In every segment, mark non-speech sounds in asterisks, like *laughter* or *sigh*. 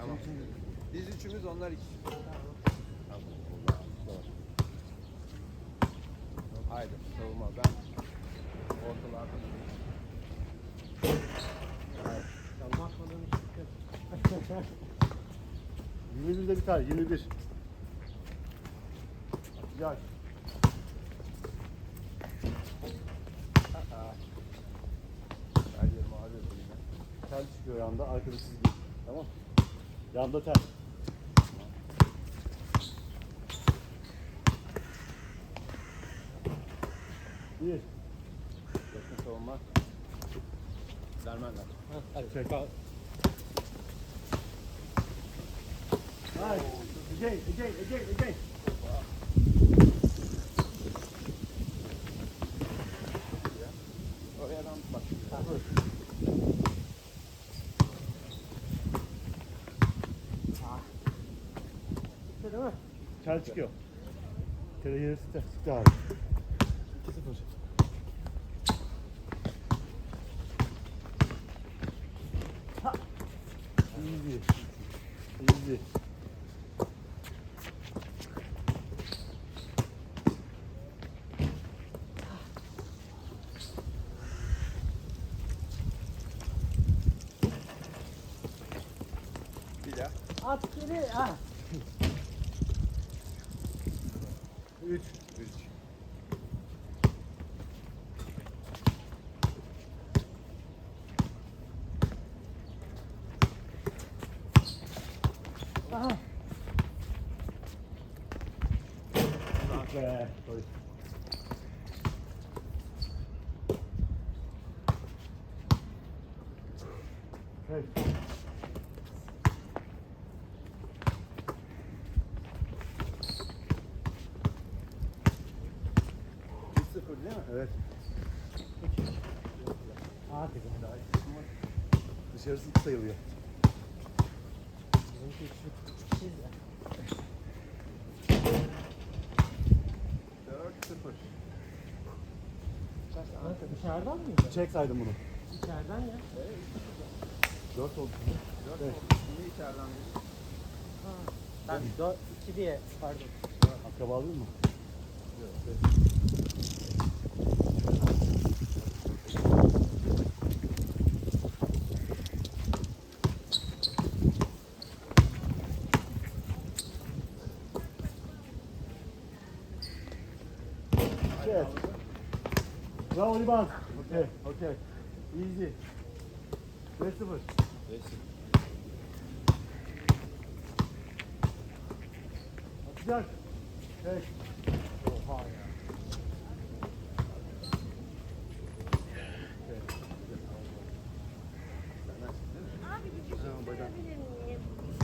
Tamam. Biz üçümüz onlar iki. Haydi savunma ben ortalarda için çıkıyor. 21'de biter. 21. Atacak. her yerim ağrıyor. Tel çıkıyor yanda. Arkada çizgi. Tamam. Yanda tel. Bir. Yakın savunma. Dermenler. Hadi. Çek. Hayır. Again, again, again, again. Oraya adam bak. Bitti değil mi? Tel çıkıyor. Tel yarısı tel. Çıktı abi. 2-0. Ha. Easy. Easy. Bir daha. At geri. Ha. 3. Üç. Aha. Be. Koy. Hey. Bir sıfır değil mi? Evet. Dışarısı sayılıyor. Dört sıfır. Dışarıdan mıydı? Çek saydım bunu. İçeriden ya. 4 oldu. Dört Evet. oldu. Şimdi içeriden bir. Ha. Ben 4 2 diye pardon. Akraba değil mi? Evet. Bravo Liban. Okay, okay. Easy. 5-0. Atacak. Evet. Oha ya.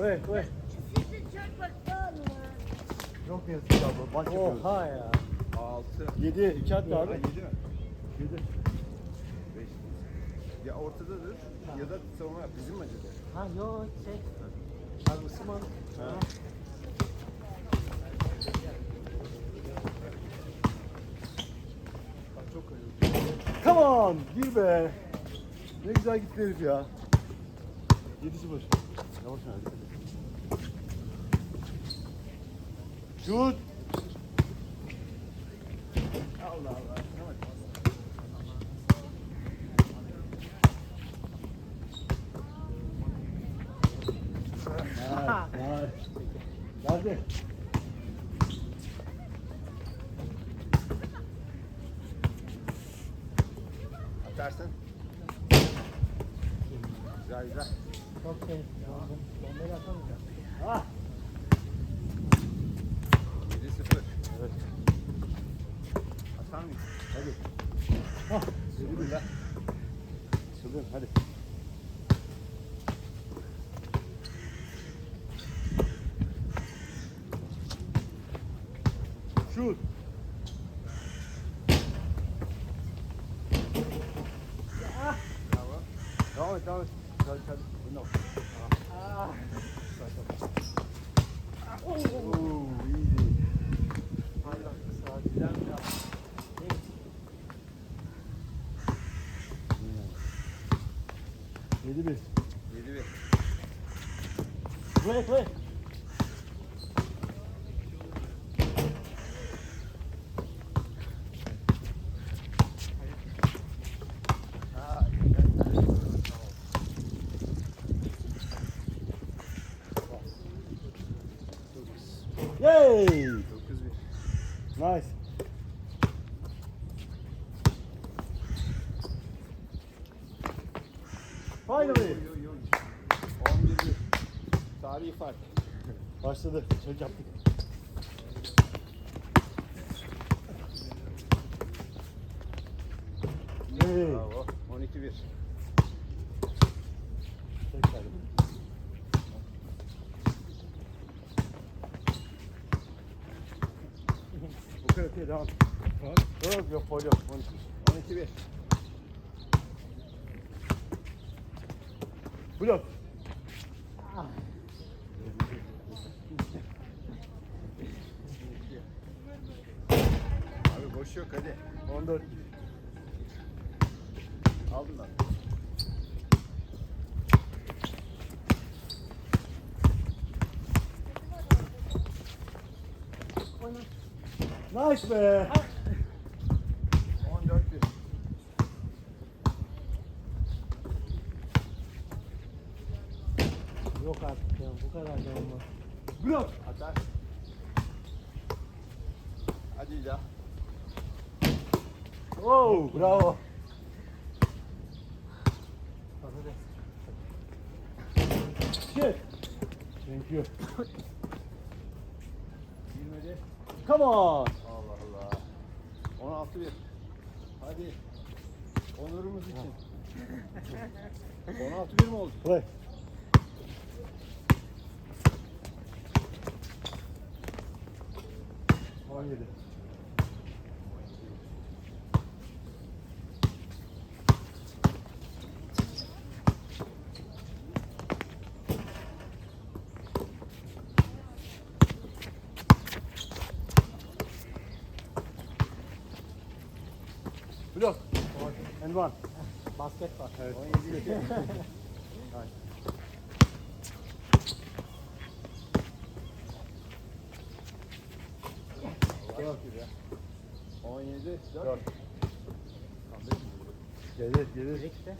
Evet, evet. Sizde çarpmak var mı? Çok yazık. Baş yapıyoruz. Oha ya. Altı. 7, 2 hatta Ha, abi. yedi mi? 7. Beş. Ya ortadadır ya da savunma yap. Bizim mi acaba? Ha yo şey. Abi ısınman. Ha. Çok. Come on, gir be. Ne güzel gitti herif ya. 7-0. Yavaş hadi. Şut. Allah Allah. Vay, vay. Geldi. Atarsın. Güzel güzel. Çok. Ya, bu- Bombayı atamayacağım. Ah. 7-0. Evet. Atar mıyız? Hadi. Ah. Yedi bir. Çılgın hadi. Şut. Devam et, devam et. Hadi, hadi. Önüne bak. Oo, easy. Güzel bir yap. Yedi bir. 7-1. Play play. Fark. *laughs* Başladı. Çek yaptık. Hey. Bravo. 12-1. Çek verdim. Okay, okay, devam. Yok yok, foul yok. 12. 12-1. Blok. Boş yok hadi. 14. Aldın lan. Nice be. 14-1. Yok artık ya bu kadar da olmaz. Blok. Atar. Hadi İla. Oh, bravo. Shit. Thank you. Girmedi. Come on. Allah Allah. 16-1. Hadi. Onurumuz için. 16-1 mi oldu? Play. On yedi. Blok. One. Basket var. Evet. 17-2. Allah şükür ya. 17 4. Dört. Gelir, gelir. Birlikte.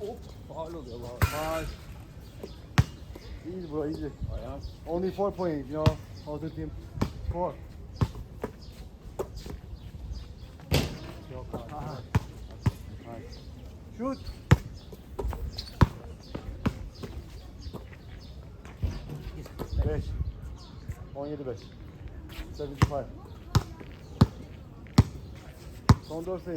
Hop faal oluyor. Five. Easy bro, easy. Ayağım. Only four points, you know. How the team score. Yok abi. Shoot. Beş. 17 5. 75. Son 4 sayı.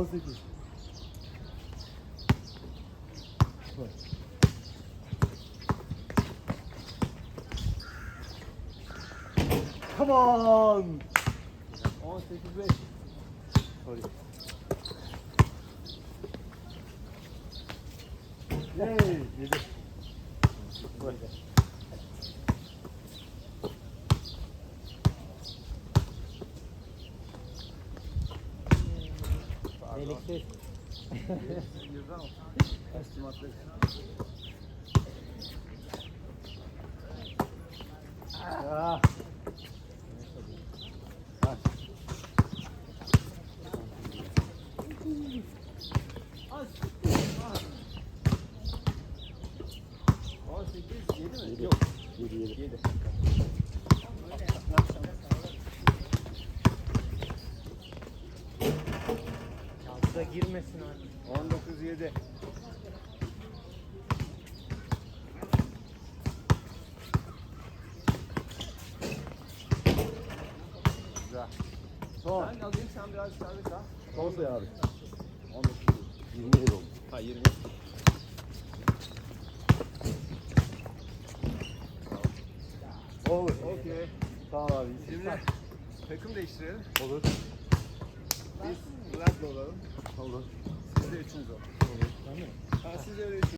어색해. 컴온! 어, 되게 왜? 저리. 예, 이제. Estimatlı. *laughs* Ah. On sekiz, yedi mi? Yok. Yok. Yedi yedi. Yedi. Altıda girmesin abi. 19 7. Güzel. Son. Ben alayım sen biraz sabit ha. Son sayı abi. 19 27 oldu. Ha 20. Olur. Okey. Tamam abi. Şimdi takım değiştirelim. Olur. Biz Bülent'le olalım. Olur. Siz de üçünüz olun. Olur. Değil mi? Ha siz de öyle üçünüz.